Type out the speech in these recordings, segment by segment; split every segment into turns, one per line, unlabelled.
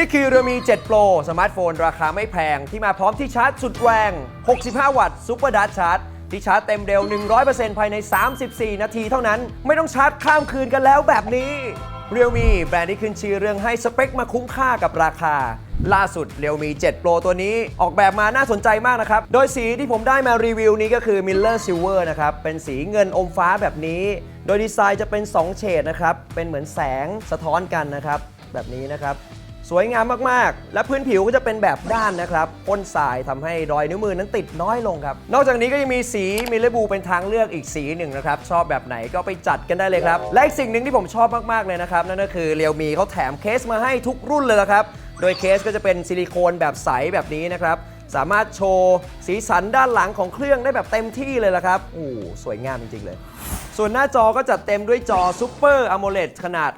นี่คือ Realme 7 Pro สมาร์ทโฟนราคาไม่แพง ที่มาพร้อมที่ชาร์จสุดแรง 65 วัตต์ซูเปอร์ดัชชาร์จที่ชาร์จเต็มเร็ว 100%ภายใน 34 นาทีเท่านั้น ไม่ต้องชาร์จข้ามคืนกันแล้วแบบนี้ Realme แบรนด์ที่ขึ้นชื่อเรื่องให้สเปคมาคุ้มค่ากับราคา ล่าสุด Realme 7 Pro ตัวนี้ออกแบบมาน่าสนใจมากนะครับ โดยสีที่ผมได้มารีวิวนี้ก็คือ Miller Silver นะครับ เป็นสีเงินอมฟ้าแบบนี้ โดยดีไซน์จะเป็น 2 เฉดนะครับ เป็นเหมือนแสงสะท้อนกันนะครับ แบบนี้นะครับ สวยงามมากๆ และพื้นผิวก็จะเป็นแบบด้านนะครับพ่นทรายทำให้รอยนิ้วมือนั้นติดน้อยลงครับ นอกจากนี้ก็ยังมีสีมิเลบูเป็นทางเลือกอีกสีหนึ่งนะครับ ชอบแบบไหนก็ไปจัดกันได้เลยครับ และอีกสิ่งหนึ่งที่ผมชอบมากๆเลยนะครับ นั่นก็คือเรียวมีเขาแถมเคสมาให้ทุกรุ่นเลยละครับ โดยเคสก็จะเป็นซิลิโคนแบบใสแบบนี้นะครับสามารถโชว์สีสันด้านหลังของเครื่องได้แบบเต็มที่เลยละครับโอ้สวยงามจริงๆเลย ส่วนหน้าจอก็จัดเต็มด้วยจอ Super AMOLED ขนาด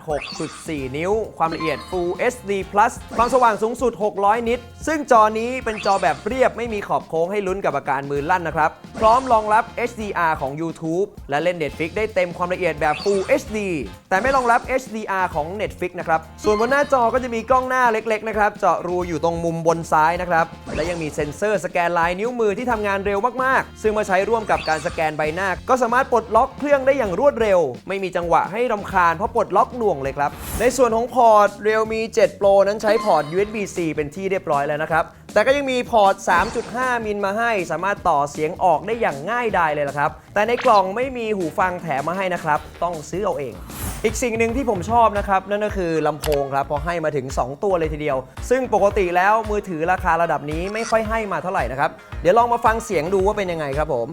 6.4 นิ้ว ความละเอียด Full HD Plus ความสว่างสูงสุด 600 นิต ซึ่งจอนี้เป็นจอแบบเรียบไม่มีขอบโค้งให้ลุ้นกับอาการมือลั่นนะครับ พร้อมรองรับ HDR ของ YouTube และเล่น Netflix ได้เต็มความละเอียดแบบ Full HD แต่ไม่รองรับ HDR ของ Netflix นะครับ ส่วนบนหน้าจอก็จะมีกล้องหน้าเล็กๆนะครับ เจาะรูอยู่ตรงมุมบนซ้ายนะครับ และยังมีเซ็นเซอร์สแกนลายนิ้วมือที่ทำงานเร็วมากๆ ซึ่งมาใช้ร่วมกับการสแกนใบหน้า ก็สามารถปลดล็อกเครื่องได้อย่างรวดเร็ว ไม่มีจังหวะให้รำคาญเพราะปลดล็อกหน่วงเลยครับ ในส่วนของพอร์ต Realme 7 Pro นั้นใช้พอร์ต USB-C เป็นที่เรียบร้อยแล้วนะครับ แต่ก็ยังมีพอร์ต 3.5 มิลมาให้ สามารถต่อเสียงออกได้อย่างง่ายดายเลยละครับ แต่ในกล่องไม่มีหูฟังแถมมาให้นะครับ ต้องซื้อเอาเองอีกสิ่งหนึ่งที่ผมชอบนะครับนั่นก็คือลำโพงครับพอให้มาถึง 2 ตัวเลยทีเดียว ซึ่งปกติแล้วมือถือราคาระดับนี้ไม่ค่อยให้มาเท่าไหร่นะครับ เดี๋ยวลองมาฟังเสียงดูว่าเป็นยังไงครับผม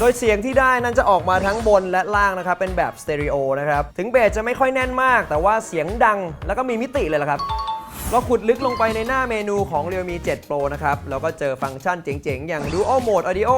โดยเสียงที่ได้นั้นจะออกมาทั้งบนและล่างนะครับ เป็นแบบสเตอริโอนะครับ ถึงเบสจะไม่ค่อยแน่นมาก แต่ว่าเสียงดังแล้วก็มีมิติเลยละครับเราขุดลึกลงไปในหน้าเมนูของ Realme 7 Pro นะครับ แล้วก็เจอฟังก์ชันเจ๋งๆ อย่าง Dual Mode Audio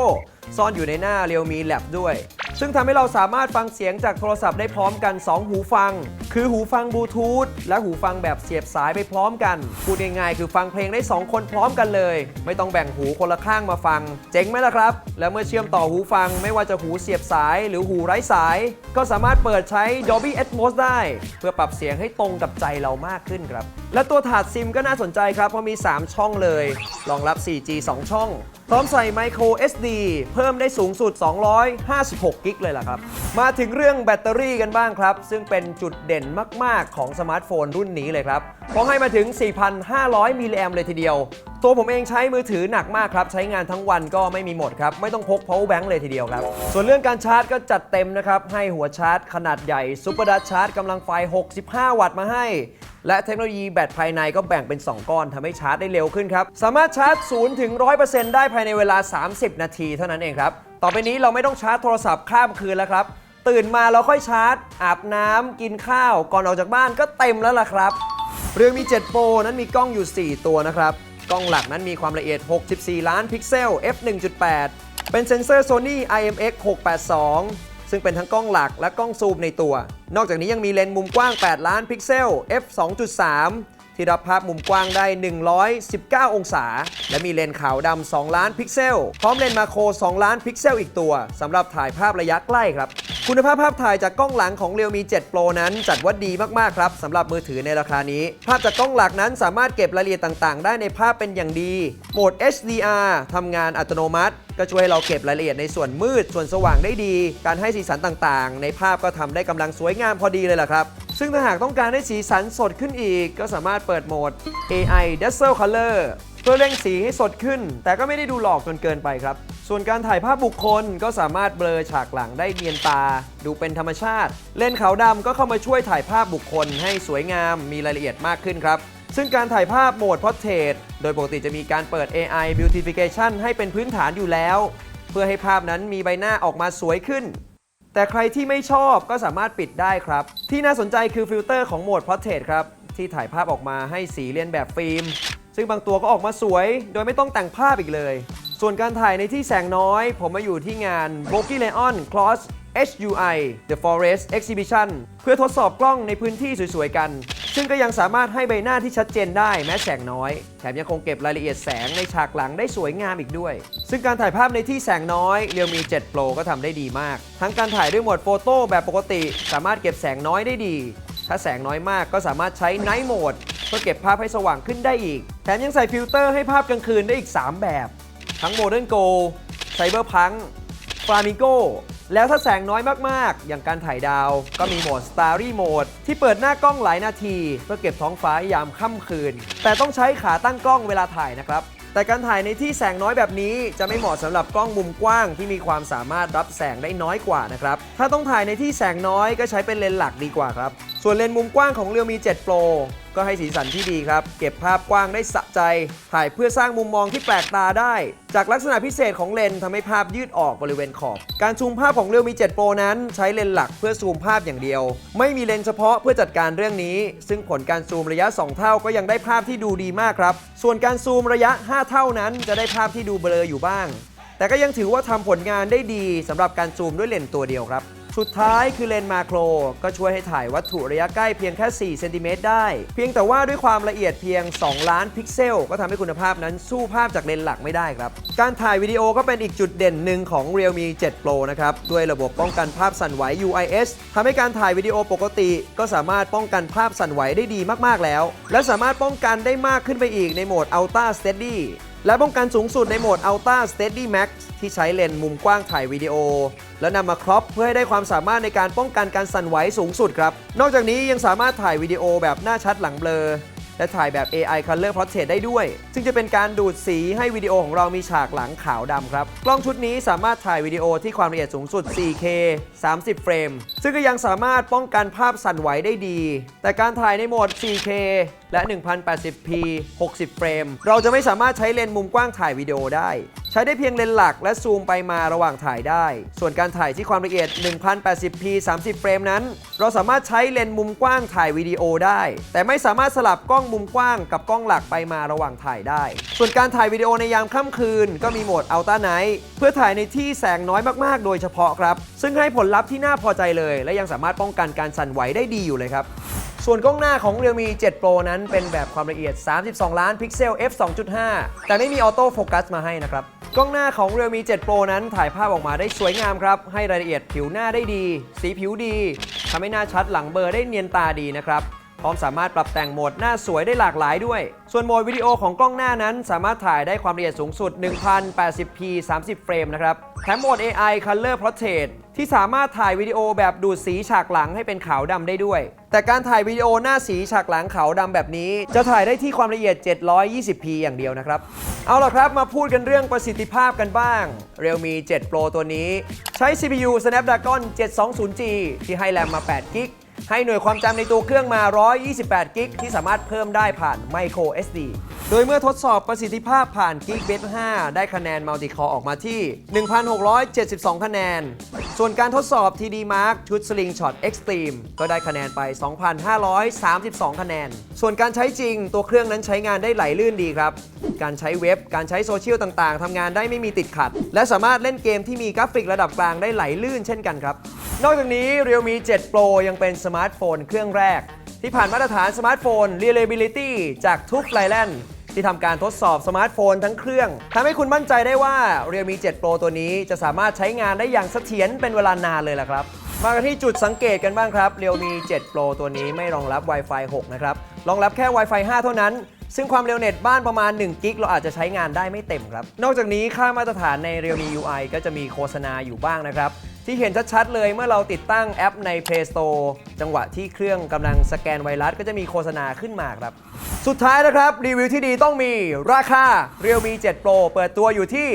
ซ่อนอยู่ในหน้า Realme Lab ด้วย ซึ่งทำให้เราสามารถฟังเสียงจากโทรศัพท์ได้พร้อมกัน 2 หูฟังคือหูฟังบลูทูธและหูฟังแบบเสียบสายไปพร้อมกัน พูดง่ายๆ คือฟังเพลงได้ 2 คนพร้อมกันเลย ไม่ต้องแบ่งหูคนละข้างมาฟัง เจ๋งไหมล่ะครับ แล้วเมื่อเชื่อมต่อหูฟังไม่ว่าจะหูเสียบสายหรือหูไร้สาย ก็สามารถเปิดใช้ Dolby Atmos ได้ เพื่อปรับเสียงให้ตรงกับใจเรามากขึ้นครับ และตัวถาดซิมก็น่าสนใจครับเพราะมี 3 ช่องเลยรองรับ 4G 2 ช่องพร้อมใส่ Micro SD เพิ่มได้สูงสุด 256 กิกเลยล่ะครับ มาถึงเรื่องแบตเตอรี่กันบ้างครับ ซึ่งเป็นจุดเด่นมาก ๆ ของสมาร์ทโฟนรุ่นนี้เลยครับเพราะให้มาถึง 4,500 มิลลิแอมเลยทีเดียว ตัวผมเองใช้มือถือหนักมากครับ ใช้งานทั้งวันก็ไม่มีหมดครับ ไม่ต้องพก power bank เลยทีเดียวครับ ส่วนเรื่องการชาร์จก็จัดเต็มนะครับ ให้หัวชาร์จขนาดใหญ่ Super Dutch Charge กำลังไฟ 65 วัตต์มาให้และเทคโนโลยีแบตภายในก็แบ่งเป็น 2 ก้อนทำให้ชาร์จได้เร็วขึ้นครับ สามารถชาร์จ 0 ถึง 100%ได้ภายในเวลา 30 นาทีเท่านั้นเองครับ ต่อไปนี้เราไม่ต้องชาร์จโทรศัพท์ข้ามคืนแล้วครับ ตื่นมาเราค่อยชาร์จ อาบน้ำกินข้าว ก่อนออกจากบ้านก็เต็มแล้วล่ะครับ เรื่องมี7 Pro นั้นมีกล้องอยู่ 4 ตัวนะครับ กล้องหลักนั้นมีความละเอียด 64 ล้านพิกเซล f 1.8 เป็นเซ็นเซอร์ Sony IMX 682 ซึ่งเป็นทั้งกล้องหลักและกล้องซูมในตัว นอกจากนี้ยังมีเลนส์มุมกว้าง 8 ล้านพิกเซล f 2.3 ที่รับภาพมุมกว้างได้ 119 องศา และมีเลนส์ขาวดำ2 ล้านพิกเซล พร้อมเลนส์มาโคร 2 ล้านพิกเซลอีกตัวสำหรับถ่ายภาพระยะใกล้ครับ คุณภาพภาพถ่ายจากกล้องหลังของ Realme 7 Pro นั้นจัดว่าดีมากๆครับสำหรับมือถือในราคานี้ ภาพจากกล้องหลักนั้นสามารถเก็บรายละเอียดต่าง ๆ ได้ในภาพเป็นอย่างดี โหมด HDR ทำงานอัตโนมัติ ก็ช่วยเราเก็บรายละเอียดในส่วนมืดส่วนสว่างได้ดี การให้สีสันต่างๆ ในภาพก็ทำได้กำลังสวยงามพอดีเลยล่ะครับ ซึ่งถ้าหากต้องการให้สีสันสดขึ้นอีก ก็สามารถเปิดโหมด AI Dazzle Color เพื่อเร่งสีให้สดขึ้น แต่ก็ไม่ได้ดูหลอกจนเกินไปครับ ส่วนการถ่ายภาพบุคคลก็สามารถเบลอฉากหลังได้เนียนตา ดูเป็นธรรมชาติ เลนส์ขาวดำก็เข้ามาช่วยถ่ายภาพบุคคลให้สวยงามมีรายละเอียดมากขึ้นครับ ซึ่งการถ่ายภาพโหมด Portrait โดยปกติจะมีการเปิด AI Beautification ให้เป็นพื้นฐานอยู่แล้ว เพื่อให้ภาพนั้นมีใบหน้าออกมาสวยขึ้น แต่ใครที่ไม่ชอบก็สามารถปิดได้ครับ ที่น่าสนใจคือฟิลเตอร์ของโหมด Portrait ครับ ที่ถ่ายภาพออกมาให้สีเลียนแบบฟิล์ม ซึ่งบางตัวก็ออกมาสวย โดยไม่ต้องแต่งภาพอีกเลย ส่วนการถ่ายในที่แสงน้อย ผมมาอยู่ที่งาน b o g i Leon Cross HUI The Forest Exhibition เพื่อทดสอบกล้องในพื้นที่สวยๆกัน ซึ่งก็ยังสามารถให้ใบหน้าที่ชัดเจนได้แม้แสงน้อย แถมยังคงเก็บรายละเอียดแสงในฉากหลังได้สวยงามอีกด้วย ซึ่งการถ่ายภาพในที่แสงน้อย Realme 7 Pro ก็ทำได้ดีมาก ทั้งการถ่ายด้วยโหมดโฟโต้แบบปกติ สามารถเก็บแสงน้อยได้ดี ถ้าแสงน้อยมากก็สามารถใช้ Night Mode เพื่อเก็บภาพให้สว่างขึ้นได้อีก แถมยังใส่ฟิลเตอร์ให้ภาพกลางคืนได้อีก 3 แบบ ทั้ง Modern Go Cyberpunk Flamingo แล้วถ้าแสงน้อยมากๆ อย่างการถ่ายดาว ก็มีโหมด Starry Mode ที่เปิดหน้ากล้องหลายนาที เพื่อเก็บท้องฟ้ายามค่ำคืน แต่ต้องใช้ขาตั้งกล้องเวลาถ่ายนะครับ แต่การถ่ายในที่แสงน้อยแบบนี้ จะไม่เหมาะสำหรับกล้องมุมกว้างที่มีความสามารถรับแสงได้น้อยกว่านะครับ ถ้าต้องถ่ายในที่แสงน้อยก็ใช้เป็นเลนส์หลักดีกว่าครับส่วนเลนส์มุมกว้างของ Realme 7 Pro ก็ให้สีสันที่ดีครับ เก็บภาพกว้างได้สะใจ ถ่ายเพื่อสร้างมุมมองที่แปลกตาได้ จากลักษณะพิเศษของเลนส์ทำให้ภาพยืดออกบริเวณขอบ การซูมภาพของ Realme 7 Pro นั้น ใช้เลนส์หลักเพื่อซูมภาพอย่างเดียว ไม่มีเลนส์เฉพาะเพื่อจัดการเรื่องนี้ ซึ่งผลการซูมระยะ 2 เท่าก็ยังได้ภาพที่ดูดีมากครับ ส่วนการซูมระยะ 5 เท่านั้น จะได้ภาพที่ดูเบลออยู่บ้าง แต่ก็ยังถือว่าทำผลงานได้ดีสำหรับการซูมด้วยเลนส์ตัวเดียวครับ สุดท้ายคือเลนส์มาโคร ก็ช่วยให้ถ่ายวัตถุระยะใกล้เพียงแค่ 4 เซนติเมตรได้ เพียงแต่ว่าด้วยความละเอียดเพียง 2 ล้านพิกเซล ก็ทำให้คุณภาพนั้นสู้ภาพจากเลนส์หลักไม่ได้ครับ การถ่ายวิดีโอก็เป็นอีกจุดเด่นหนึ่งของ Realme 7 Pro นะครับ ด้วยระบบป้องกันภาพสั่นไหว UIS ทำให้การถ่ายวิดีโอปกติ ก็สามารถป้องกันภาพสั่นไหวได้ดีมากๆแล้ว และสามารถป้องกันได้มากขึ้นไปอีกในโหมด Ultra Steady และป้องกันสูงสุดในโหมด Ultra Steady Max ที่ใช้เลนส์มุมกว้างถ่ายวิดีโอ และนำมาครอปเพื่อให้ได้ความสามารถในการป้องกันการสั่นไหวสูงสุดครับ นอกจากนี้ยังสามารถถ่ายวิดีโอแบบหน้าชัดหลังเบลอ และถ่ายแบบ AI Color Portrait ได้ด้วย ซึ่งจะเป็นการดูดสีให้วิดีโอของเรามีฉากหลังขาวดำครับ กล้องชุดนี้สามารถถ่ายวิดีโอที่ความละเอียดสูงสุด 4K 30 เฟรม ซึ่งก็ยังสามารถป้องกันภาพสั่นไหวได้ดี แต่การถ่ายในโหมด 4K และ 1080p 60 เฟรม เราจะไม่สามารถใช้เลนส์มุมกว้างถ่ายวิดีโอได้ใช้ได้เพียงเลนส์หลักและซูมไปมาระหว่างถ่ายได้ ส่วนการถ่ายที่ความละเอียด 1080p 30 เฟรมนั้น เราสามารถใช้เลนส์มุมกว้างถ่ายวิดีโอได้ แต่ไม่สามารถสลับกล้องมุมกว้างกับกล้องหลักไปมาระหว่างถ่ายได้ ส่วนการถ่ายวิดีโอในยามค่ำคืน ก็มีโหมด Ultra Night เพื่อถ่ายในที่แสงน้อยมากๆ โดยเฉพาะครับ ซึ่งให้ผลลัพธ์ที่น่าพอใจเลย และยังสามารถป้องกันการสั่นไหวได้ดีอยู่เลยครับ ส่วนกล้องหน้าของ Realme 7 Pro นั้นเป็นแบบความละเอียด 32 ล้านพิกเซล f 2.5 แต่ไม่มีออโต้โฟกัสมาให้นะครับ กล้องหน้าของ Realme 7 Pro นั้นถ่ายภาพออกมาได้สวยงามครับ ให้รายละเอียดผิวหน้าได้ดี สีผิวดีทำให้หน้าชัดหลังเบอร์ได้เนียนตาดีนะครับ พร้อมสามารถปรับแต่งโหมดหน้าสวยได้หลากหลายด้วย ส่วนโหมดวิดีโอของกล้องหน้านั้น สามารถถ่ายได้ความละเอียดสูงสุด 1080p 30 เฟรมนะครับ แถมโหมด AI Color Portrait ที่สามารถถ่ายวิดีโอแบบดูดสีฉากหลังให้เป็นขาวดำได้ด้วย แต่การถ่ายวิดีโอหน้าสีฉากหลังขาวดำแบบนี้ จะถ่ายได้ที่ความละเอียด 720p อย่างเดียวนะครับ เอาล่ะครับมาพูดกันเรื่องประสิทธิภาพกันบ้าง Realme 7 Pro ตัวนี้ ใช้ CPU Snapdragon 720G ที่ให้แรมมา8 g b ให้หน่วยความจำในตัวเครื่องมา 128 กิกที่สามารถเพิ่มได้ผ่าน Micro SD โดยเมื่อทดสอบประสิทธิภาพผ่าน Geekbench 5 ได้คะแนน Multi-Core ออกมาที่ 1,672 คะแนน ส่วนการทดสอบ TD Mark ชุด Slingshot Extreme ก็ได้คะแนนไป 2,532 คะแนน ส่วนการใช้จริงตัวเครื่องนั้นใช้งานได้ไหลลื่นดีครับ การใช้เว็บ การใช้โซเชียลต่างๆทำงานได้ไม่มีติดขัด และสามารถเล่นเกมที่มีกราฟิกระดับกลางได้ไหลลื่นเช่นกันครับ นอกจากนี้ Realme 7 Pro ยังเป็นสมาร์ทโฟนเครื่องแรก ที่ผ่านมาตรฐานสมาร์ทโฟน Reliability จากทุกไลแลนด์ที่ทำการทดสอบสมาร์ทโฟนทั้งเครื่องทำให้คุณมั่นใจได้ว่า Realme 7 Pro ตัวนี้จะสามารถใช้งานได้อย่างเสถียรเป็นเวลานานเลยล่ะครับ มากันที่จุดสังเกตกันบ้างครับ Realme 7 Pro ตัวนี้ไม่รองรับ Wi-Fi 6 นะครับ รองรับแค่ Wi-Fi 5 เท่านั้น ซึ่งความเร็วเน็ตบ้านประมาณ1กิกเราอาจจะใช้งานได้ไม่เต็มครับ นอกจากนี้ค่ามาตรฐานใน Realme UI ก็จะมีโฆษณาอยู่บ้างนะครับ ที่เห็นชัดๆเลยเมื่อเราติดตั้งแอปใน Play Store จังหวะที่เครื่องกำลังสแกนไวรัสก็จะมีโฆษณาขึ้นมาครับ สุดท้ายนะครับ รีวิวที่ดีต้องมีราคา Realme 7 Pro เปิดตัวอยู่ที่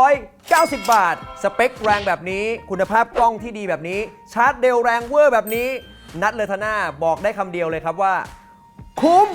1990 บาท สเปคแรงแบบนี้ คุณภาพกล้องที่ดีแบบนี้ ชาร์จเร็วแรงเวอร์แบบนี้ นัดเลอธนาบอกได้คำเดียวเลยครับว่า คุ้ม